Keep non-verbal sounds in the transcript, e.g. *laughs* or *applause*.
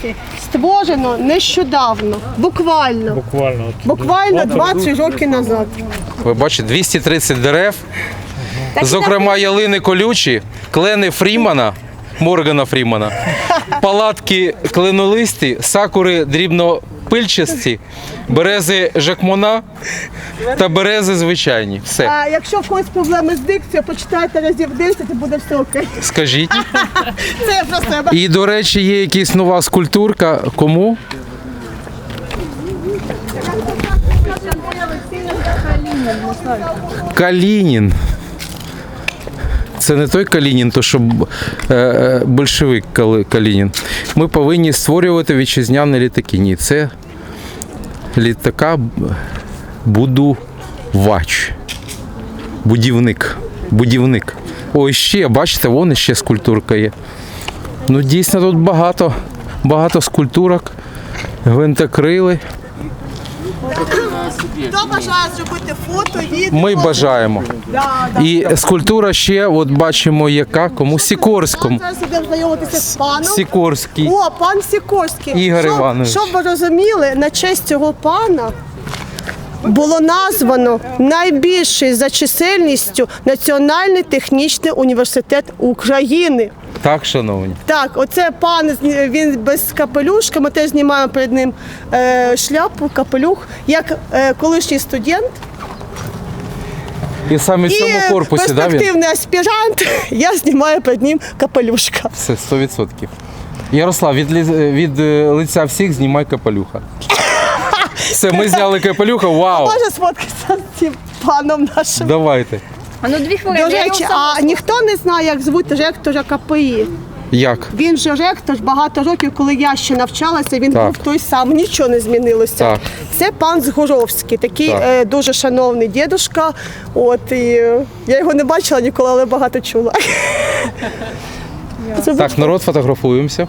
організації створено нещодавно, буквально. Буквально. от. Буквально 20 років назад. Ви бачите, 230 дерев, зокрема ялини колючі, клени Фрімана, Моргана Фрімана, палатки кленолисті, сакури дрібнопильчасті, берези Жакмона та берези звичайні. Все. А якщо в когось проблеми з дикцією, почитайте разів 10 і буде все окей. Скажіть. *laughs* Це я про себе. І, до речі, є якась нова скульптурка. Кому? Калінін. Це не той Калінін, то що е, е, большевик Калінін. Ми повинні створювати вітчизняні літаки. Ні, це літака будувач. Будівник. Будівник. Ой, ще, бачите, вон ще скульптурка є. Ну, дійсно, тут багато, багато скульптурок, гвинтокрили. Хто бажає зробити фото, відео? Ми бажаємо. Да, да. І скульптура ще, от бачимо, яка кому Сікорському. Зараз будемо знайомитися з паном. Сікорський. О, пан Сікорський. Ігор щоб, Іванович. Щоб ви розуміли, на честь цього пана було названо найбільший за чисельністю Національний технічний університет України. Так, шановні. Так, оце пан він без капелюшка. Ми теж знімаємо перед ним е, шляпу, капелюх, як е, колишній студент І саме в цьому корпусі, да, він? перспективний аспірант. *laughs* Я знімаю перед ним капелюшка. Все, 100%. Ярослав, від, від е, лиця всіх знімай капелюха. *laughs* Все, ми зняли капелюха, вау! Може сфоткатися з цим паном нашим. Давайте. А ну дві хвилини. До я речі, його сама- а ніхто не знає, як звуть ректора КПІ. Як? Він же ректор багато років, коли я ще навчалася, він Так. був той самий, нічого не змінилося. Так. Це пан Згоровський, такий Так. е, дуже шановний дідушка. От і е, я його не бачила ніколи, але багато чула. Це Так, народ, фотографуємося.